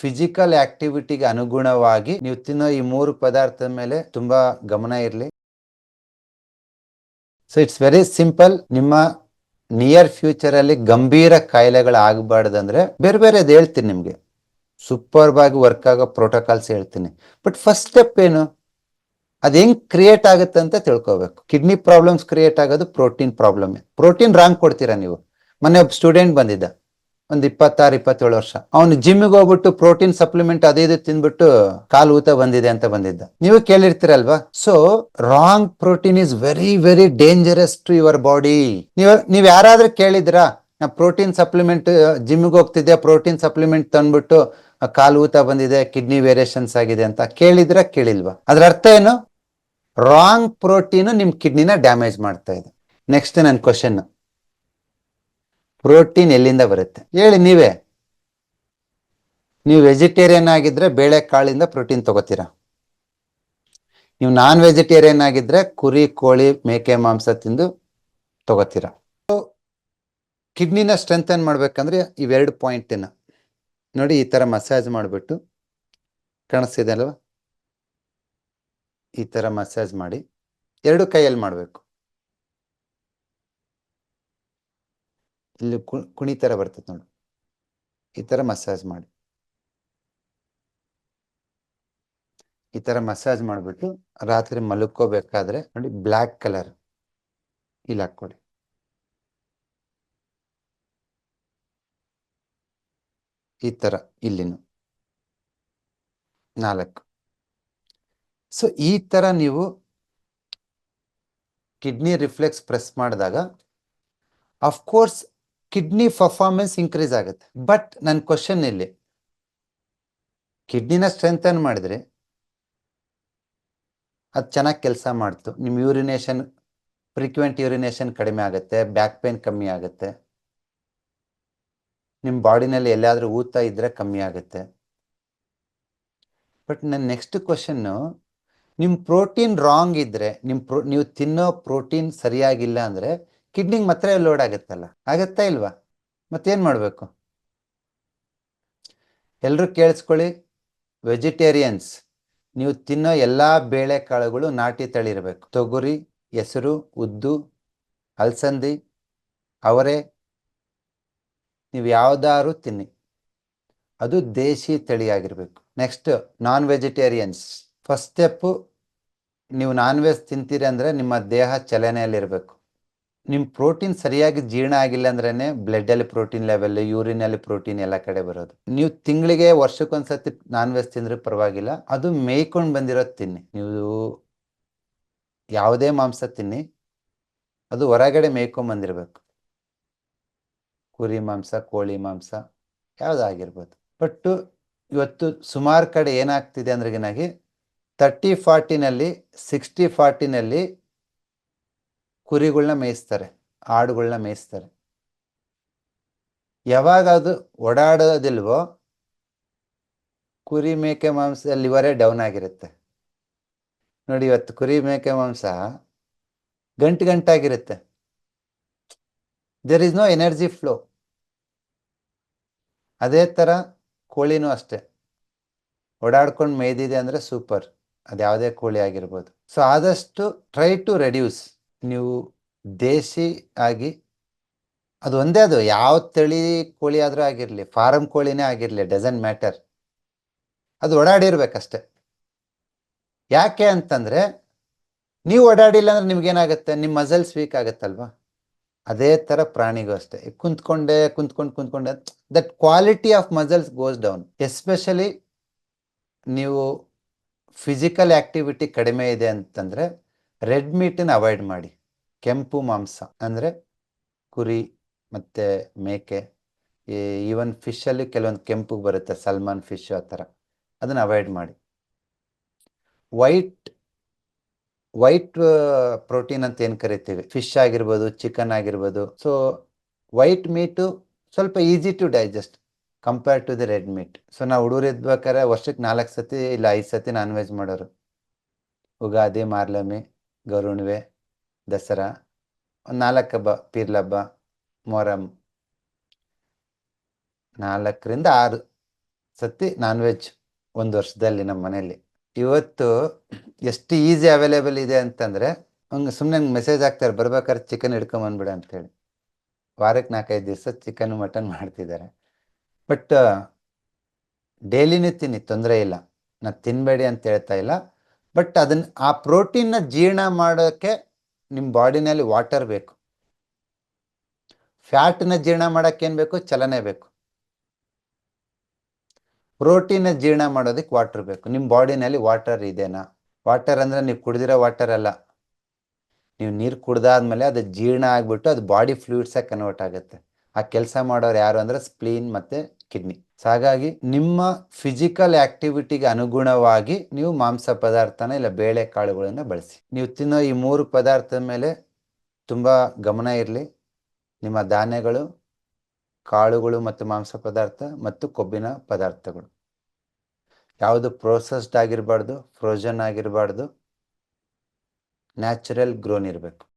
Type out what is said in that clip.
Physical ಆಕ್ಟಿವಿಟಿಗೆ ಅನುಗುಣವಾಗಿ ನೀವು ತಿನ್ನೋ ಈ ಮೂರು ಪದಾರ್ಥದ ಮೇಲೆ ತುಂಬಾ ಗಮನ ಇರಲಿ. ಸೊ ಇಟ್ಸ್ ವೆರಿ ಸಿಂಪಲ್ ನಿಮ್ಮ ನಿಯರ್ ಫ್ಯೂಚರ್ ಅಲ್ಲಿ ಗಂಭೀರ ಕಾಯಿಲೆಗಳು ಆಗಬಾರ್ದಂದ್ರೆ ಬೇರೆ ಬೇರೆ ಅದು ಹೇಳ್ತೀನಿ ನಿಮಗೆ. ಸೂಪರ್ಬ್ ಆಗಿ ವರ್ಕ್ ಆಗೋ ಪ್ರೋಟೋಕಾಲ್ಸ್ ಹೇಳ್ತೀನಿ. ಬಟ್ ಫಸ್ಟ್ ಸ್ಟೆಪ್ ಏನು? ಅದ್ ಹೆಂಗ್ ಕ್ರಿಯೇಟ್ ಆಗುತ್ತೆ ಅಂತ ತಿಳ್ಕೊಬೇಕು. ಕಿಡ್ನಿ ಪ್ರಾಬ್ಲಮ್ಸ್ ಕ್ರಿಯೇಟ್ ಆಗೋದು ಪ್ರೋಟೀನ್ ಪ್ರಾಬ್ಲಮ್ ಪ್ರೋಟೀನ್ ರಾಂಗ್ ಕೊಡ್ತೀರಾ ನೀವು? ಮೊನ್ನೆ ಒಬ್ಬ ಸ್ಟೂಡೆಂಟ್ ಬಂದಿದ್ದ. ಒಂದ್ ಇಪ್ಪತ್ತಾರು, ಇಪ್ಪತ್ತೇಳು ವರ್ಷ. ಅವ್ನು ಜಿಮ್ಗೆ ಹೋಗ್ಬಿಟ್ಟು ಪ್ರೋಟೀನ್ ಸಪ್ಲಿಮೆಂಟ್ ಅದೇ ಇದು ತಿಂದ್ಬಿಟ್ಟು ಕಾಲು ಊತ ಬಂದಿದೆ ಅಂತ ಬಂದಿದ್ದ. ನೀವು ಕೇಳಿರ್ತೀರಲ್ವಾ? So wrong protein is very very dangerous to your body ನೀವ್ ನೀವ್ ಯಾರಾದ್ರೂ ಕೇಳಿದ್ರಾ? ನಾ ಪ್ರೋಟೀನ್ ಸಪ್ಲಿಮೆಂಟ್ ಜಿಮ್ಗೆ ಹೋಗ್ತಿದ್ದೆ ಪ್ರೋಟೀನ್ ಸಪ್ಲಿಮೆಂಟ್ ತಂದ್ಬಿಟ್ಟು ಕಾಲು ಊತ ಬಂದಿದೆ ಕಿಡ್ನಿ ವೇರಿಯೇಷನ್ಸ್ ಆಗಿದೆ ಅಂತ ಕೇಳಿದ್ರ, ಕೇಳಿಲ್ವಾ? ಅದ್ರ ಅರ್ಥ ಏನು? ರಾಂಗ್ ಪ್ರೋಟೀನ್ ನಿಮ್ ಕಿಡ್ನಿನ ಡ್ಯಾಮೇಜ್ ಮಾಡ್ತಾ ಇದೆ. ನೆಕ್ಸ್ಟ್ ನನ್ನ ಕ್ವಶನ್ ಪ್ರೋಟೀನ್ ಎಲ್ಲಿಂದ ಬರುತ್ತೆ? ಹೇಳಿ ನೀವೇ. ನೀವು ವೆಜಿಟೇರಿಯನ್ ಆಗಿದ್ರೆ ಬೇಳೆ ಕಾಳಿಂದ ಪ್ರೋಟೀನ್ ತಗೋತೀರಾ? ನೀವು ನಾನ್ ವೆಜಿಟೇರಿಯನ್ ಆಗಿದ್ರೆ ಕುರಿ, ಕೋಳಿ, ಮೇಕೆ, ಮಾಂಸ ತಿಂದು ತಗೋತೀರಾ? ಕಿಡ್ನಿನ ಸ್ಟ್ರೆಂಥನ್ ಮಾಡ್ಬೇಕಂದ್ರೆ ಇವೆರಡು ಪಾಯಿಂಟಿನ ನೋಡಿ, ಈ ತರ ಮಸಾಜ್ ಮಾಡಿಬಿಟ್ಟು. ಕಾಣಿಸ್ತಿದೆ ಅಲ್ವಾ? ಈ ತರ ಮಸಾಜ್ ಮಾಡಿ. ಎರಡು ಕೈಯಲ್ಲಿ ಮಾಡಬೇಕು. ಇಲ್ಲಿ ಕುಣಿ ತರ ಬರ್ತದೆ ನೋಡಿ. ಈ ತರ ಮಸಾಜ್ ಮಾಡಿ. ಈ ತರ ಮಸಾಜ್ ಮಾಡಿಬಿಟ್ಟು ರಾತ್ರಿ ಮಲ್ಕೋಬೇಕಾದ್ರೆ ನೋಡಿ ಬ್ಲ್ಯಾಕ್ ಕಲರ್ ಇಲ್ಲಿ ಹಾಕ್ಕೊಡಿ. ಈ ತರ ಇಲ್ಲಿನು. ನಾಲ್ಕು. ಸೊ ಈ ತರ ನೀವು ಕಿಡ್ನಿ ರಿಫ್ಲೆಕ್ಸ್ ಪ್ರೆಸ್ ಮಾಡಿದಾಗ ಕೋರ್ಸ್ ಕಿಡ್ನಿ ಪರ್ಫಾರ್ಮೆನ್ಸ್ ಇನ್ಕ್ರೀಸ್ ಆಗುತ್ತೆ. ಬಟ್ ನನ್ನ ಕ್ವಶನ್ ಇಲ್ಲಿ ಕಿಡ್ನಿನ ಸ್ಟ್ರೆಂಥನ್ ಮಾಡಿದ್ರೆ? ಅದು ಚೆನ್ನಾಗಿ ಕೆಲಸ ಮಾಡ್ತು. ನಿಮ್ಮ ಯೂರಿನೇಷನ್ ಫ್ರೀಕ್ವೆಂಟ್ ಯೂರಿನೇಷನ್ ಕಡಿಮೆ ಆಗುತ್ತೆ ಬ್ಯಾಕ್ ಪೇನ್ ಕಮ್ಮಿ ಆಗುತ್ತೆ. ನಿಮ್ಮ ಬಾಡಿನಲ್ಲಿ ಎಲ್ಲಾದರೂ ಊತ ಇದ್ರೆ ಕಮ್ಮಿ ಆಗುತ್ತೆ. ಬಟ್ ನನ್ನ ನೆಕ್ಸ್ಟ್ ಕ್ವಶನ್ನು ನಿಮ್ಮ ಪ್ರೋಟೀನ್ ರಾಂಗ್ ಇದ್ದರೆ ನಿಮ್ಮ ಪ್ರೋ ನೀವು ತಿನ್ನೋ ಪ್ರೋಟೀನ್ ಸರಿಯಾಗಿಲ್ಲ ಅಂದ್ರೆ ಕಿಡ್ನಿಗೆ ಮಾತ್ರ ಲೋಡ್ ಆಗುತ್ತಲ್ಲ? ಆಗತ್ತಾ ಇಲ್ವಾ? ಮತ್ತೇನು ಮಾಡಬೇಕು? ಎಲ್ಲರೂ ಕೇಳಿಸ್ಕೊಳ್ಳಿ, ವೆಜಿಟೇರಿಯನ್ಸ್. ನೀವು ತಿನ್ನೋ ಎಲ್ಲಾ ಬೇಳೆಕಾಳುಗಳು ನಾಟಿ ತಳಿ ಇರಬೇಕು ತೊಗರಿ, ಹೆಸರು, ಉದ್ದು, ಅಲಸಂದಿ, ಅವರೆ, ನೀವು ಯಾವ್ದಾದ್ರು ತಿನ್ನಿ. ಅದು ದೇಶಿ ತಳಿ ಆಗಿರ್ಬೇಕು next non vegetarians first step ನೀವು ನಾನ್ ವೆಜ್ ತಿಂತೀರಿ ಅಂದ್ರೆ ನಿಮ್ಮ ದೇಹ ಚಲನೆಯಲ್ಲಿರಬೇಕು. ನಿಮ್ಮ ಪ್ರೋಟೀನ್ ಸರಿಯಾಗಿ ಜೀರ್ಣ ಆಗಿಲ್ಲ ಅಂದ್ರೇನೆ ಬ್ಲಡ್ ಅಲ್ಲಿ ಪ್ರೋಟೀನ್ ಲೆವೆಲ್ ಯೂರಿನ್ ಅಲ್ಲಿ ಪ್ರೋಟೀನ್ ಎಲ್ಲ ಕಡೆ ಬರೋದು. ನೀವು ತಿಂಗಳಿಗೆ ವರ್ಷಕ್ಕೊಂದ್ಸತಿ ನಾನ್ ವೆಜ್ ತಿಂದ್ರೆ ಪರವಾಗಿಲ್ಲ, ಅದು ಮೇಯ್ಕೊಂಡು ಬಂದಿರೋದು ತಿನ್ನಿ. ನೀವು ಯಾವುದೇ ಮಾಂಸ ತಿನ್ನಿ, ಅದು ಹೊರಗಡೆ ಮೇಯ್ಕೊಂಡ್ ಬಂದಿರಬೇಕು. ಕುರಿ ಮಾಂಸ, ಕೋಳಿ ಮಾಂಸ ಯಾವುದಾಗಿರ್ಬೋದು ಬಟ್ ಇವತ್ತು ಸುಮಾರು ಕಡೆ ಏನಾಗ್ತಿದೆ ಅಂದ್ರೆಗಿನಾಗಿ ತರ್ಟಿ ಫಾರ್ಟಿನಲ್ಲಿ ಸಿಕ್ಸ್ಟಿ ಫಾರ್ಟಿನಲ್ಲಿ ಕುರಿಗಳನ್ನ ಮೇಯಿಸ್ತಾರೆ ಆಡುಗಳನ್ನ ಮೇಯಿಸ್ತಾರೆ. ಯಾವಾಗ ಅದು ಓಡಾಡೋದಿಲ್ವೋ, ಕುರಿ ಮೇಕೆ ಮಾಂಸ ಲಿವರೇ ಡೌನ್ ಆಗಿರುತ್ತೆ. ನೋಡಿ ಇವತ್ತು ಕುರಿ ಮೇಕೆ ಮಾಂಸ ಗಂಟು ಗಂಟಾಗಿರುತ್ತೆ. There is no energy flow ಅದೇ ಥರ ಕೋಳಿನೂ ಅಷ್ಟೇ. ಓಡಾಡ್ಕೊಂಡು ಮೇಯ್ದಿದೆ ಅಂದರೆ ಸೂಪರ್ ಅದು ಯಾವುದೇ ಕೋಳಿ ಆಗಿರ್ಬೋದು. ಸೊ ಆದಷ್ಟು ಟ್ರೈ ಟು ರೆಡ್ಯೂಸ್ ನೀವು ದೇಸಿ ಆಗಿ, ಅದು ಒಂದೇ ಅದು, ಯಾವ ತಳಿ ಕೋಳಿ ಆದರೂ ಆಗಿರಲಿ, ಫಾರಂ ಕೋಳಿನೇ ಆಗಿರಲಿ ಡಜನ್ ಮ್ಯಾಟರ್ ಅದು ಓಡಾಡಿರ್ಬೇಕಷ್ಟೆ. ಯಾಕೆ ಅಂತಂದರೆ, ನೀವು ಓಡಾಡಿಲ್ಲ ಅಂದ್ರೆ ನಿಮ್ಗೇನಾಗುತ್ತೆ? ನಿಮ್ಮ ಮಸಲ್ಸ್ ವೀಕ್ ಆಗುತ್ತಲ್ವಾ? ಅದೇ ಥರ ಪ್ರಾಣಿಗೂ ಅಷ್ಟೇ. ಕುಂತ್ಕೊಂಡೆ, ಕುಂತ್ಕೊಂಡು, ಕುಂತ್ಕೊಂಡೆ that quality of muscles goes down especially ನೀವು ಫಿಸಿಕಲ್ ಆ್ಯಕ್ಟಿವಿಟಿ ಕಡಿಮೆ ಇದೆ ಅಂತಂದರೆ ರೆಡ್ ಮೀಟನ್ನ ಅವಾಯ್ಡ್ ಮಾಡಿ. ಕೆಂಪು ಮಾಂಸ ಅಂದರೆ ಕುರಿ, ಮತ್ತು ಮೇಕೆ ಈವನ್ ಫಿಶಲ್ಲಿ ಕೆಲವೊಂದು ಕೆಂಪು ಬರುತ್ತೆ ಸಲ್ಮಾನ್ ಫಿಶ್ ಆ ಥರ. ಅದನ್ನು ಅವಾಯ್ಡ್ ಮಾಡಿ. ವೈಟ್ ವೈಟ್ ಪ್ರೋಟೀನ್ ಅಂತ ಏನು ಕರಿತೀವಿ? ಫಿಶ್ ಆಗಿರ್ಬೋದು ಚಿಕನ್ ಆಗಿರ್ಬೋದು. ಸೊ ವೈಟ್ ಮೀಟು ಸ್ವಲ್ಪ easy to digest compare to the red meat so ನಾವು ಹುಡುಗರು ಇದ್ಬೇಕಾದ್ರೆ ವರ್ಷಕ್ಕೆ ನಾಲ್ಕು ಸತಿ ಇಲ್ಲ ಐದು ಸತಿ ನಾನ್ ವೆಜ್ ಮಾಡೋರು. ಉಗಾದಿ ಮಾರ್ಲಮಿ ಗರುಣ್ವೆ. ದಸರಾ ಒಂದು ನಾಲ್ಕು ಹಬ್ಬ, ಪೀರ್ಲ ಹಬ್ಬ, ಮೊಹರಂ. ನಾಲ್ಕರಿಂದ ಆರು ಸತಿ ನಾನ್ ವೆಜ್ ಒಂದು ವರ್ಷದಲ್ಲಿ ನಮ್ಮ ಮನೆಯಲ್ಲಿ. ಇವತ್ತು ಎಷ್ಟು ಈಸಿ ಅವೈಲೇಬಲ್ ಇದೆ ಅಂತಂದ್ರೆ, ಹಂಗೆ ಸುಮ್ಮನೆ ಮೆಸೇಜ್ ಹಾಕ್ತಾರೆ, ಬರ್ಬೇಕಾದ್ರೆ ಚಿಕನ್ ಹಿಡ್ಕೊಂಬಂದ್ಬಿಡ ಅಂತೇಳಿ. ವಾರಕ್ಕೆ ನಾಲ್ಕೈದು ದಿವಸ ಚಿಕನ್ ಮಟನ್ ಮಾಡ್ತಿದ್ದಾರೆ. ಬಟ್ ಡೈಲಿನೂ ತಿನ್ನಿ, ತೊಂದರೆ ಇಲ್ಲ. ನಾ ತಿನ್ನಬೇಡಿ ಅಂತ ಹೇಳ್ತಾ ಇಲ್ಲ. ಬಟ್ ಅದನ್ನ ಆ ಪ್ರೋಟೀನ್ನ ಜೀರ್ಣ ಮಾಡೋಕ್ಕೆ ನಿಮ್ಮ ಬಾಡಿನಲ್ಲಿ ವಾಟರ್ ಬೇಕು. ಫ್ಯಾಟ್ನ ಜೀರ್ಣ ಮಾಡೋಕ್ಕೇನು ಬೇಕು? ಚಲನೆ ಬೇಕು. ಪ್ರೋಟೀನ ಜೀರ್ಣ ಮಾಡೋದಕ್ಕೆ ವಾಟರ್ ಬೇಕು. ನಿಮ್ಮ ಬಾಡಿನಲ್ಲಿ ವಾಟರ್ ಇದೆನಾ? ವಾಟರ್ ಅಂದರೆ ನೀವು ಕುಡಿದಿರೋ ವಾಟರ್ ಅಲ್ಲ. ನೀವು ನೀರು ಕುಡ್ದಾದ್ಮೇಲೆ ಅದು ಜೀರ್ಣ ಆಗಿಬಿಟ್ಟು ಅದು ಬಾಡಿ ಫ್ಲೂಯಿಡ್ಸಾಗಿ ಕನ್ವರ್ಟ್ ಆಗುತ್ತೆ. ಆ ಕೆಲಸ ಮಾಡೋರು ಯಾರು ಅಂದರೆ ಸ್ಪ್ಲೀನ್ ಮತ್ತು ಕಿಡ್ನಿ. ಸೊ ಹಾಗಾಗಿ ನಿಮ್ಮ ಫಿಸಿಕಲ್ ಆಕ್ಟಿವಿಟಿಗೆ ಅನುಗುಣವಾಗಿ ನೀವು ಮಾಂಸ ಪದಾರ್ಥನ ಇಲ್ಲ ಬೇಳೆ ಕಾಳುಗಳನ್ನು ಬಳಸಿ. ನೀವು ತಿನ್ನೋ ಈ ಮೂರು ಪದಾರ್ಥದ ಮೇಲೆ ತುಂಬ ಗಮನ ಇರಲಿ. ನಿಮ್ಮ ಧಾನ್ಯಗಳು, ಕಾಳುಗಳು ಮತ್ತು ಮಾಂಸ ಪದಾರ್ಥ ಮತ್ತು ಕೊಬ್ಬಿನ ಪದಾರ್ಥಗಳು. ಯಾವುದು ಪ್ರೋಸೆಸ್ಡ್ ಆಗಿರಬಾರ್ದು ಫ್ರೋಜನ್ ಆಗಿರಬಾರ್ದು ನ್ಯಾಚುರಲ್ ಗ್ರೋನ್ ಇರಬೇಕು.